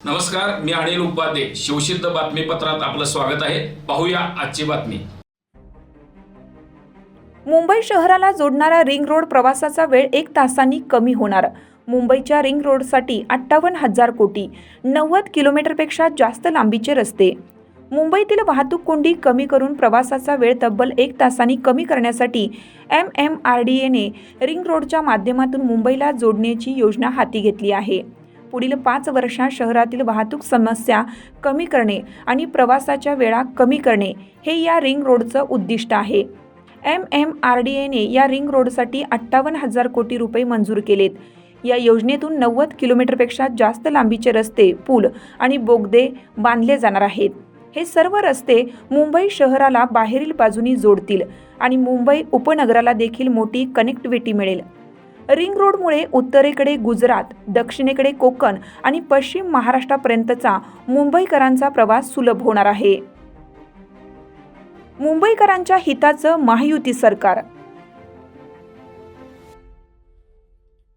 नमस्कार मी अनिल उपाध्ये. शिवसिद्ध बातमीपत्रात आपलं स्वागत आहे. पाहूया आजची बातमी. मुंबई शहराला जोडणारा रिंग रोड प्रवासाचा वेळ एक तासांनी कमी होणार. मुंबईच्या रिंग रोडसाठी अठ्ठावन्न हजार कोटी नव्वद किलोमीटरपेक्षा जास्त लांबीचे रस्ते. मुंबईतील वाहतूक कोंडी कमी करून प्रवासाचा वेळ तब्बल एक तासांनी कमी करण्यासाठी एम एम आर डी एने रिंग रोडच्या माध्यमातून मुंबईला जोडण्याची योजना हाती घेतली आहे. पुढील पाच वर्षात शहरातील वाहतूक समस्या कमी करणे आणि प्रवासाच्या वेळा कमी करणे हे या रिंग रोडचं उद्दिष्ट आहे. एम एम आर डी एने या रिंग रोडसाठी अठ्ठावन्न हजार कोटी रुपये मंजूर केलेत. या योजनेतून नव्वद किलोमीटरपेक्षा जास्त लांबीचे रस्ते पूल आणि बोगदे बांधले जाणार आहेत. हे सर्व रस्ते मुंबई शहराला बाहेरील बाजूनी जोडतील आणि मुंबई उपनगराला देखील मोठी कनेक्टिव्हिटी मिळेल. रिंग रोडमुळे उत्तरेकडे गुजरात दक्षिणेकडे कोकण आणि पश्चिम महाराष्ट्रापर्यंतचा मुंबईकरांचा प्रवास सुलभ होणार आहे. मुंबईकरांच्या हिताचं महायुती सरकार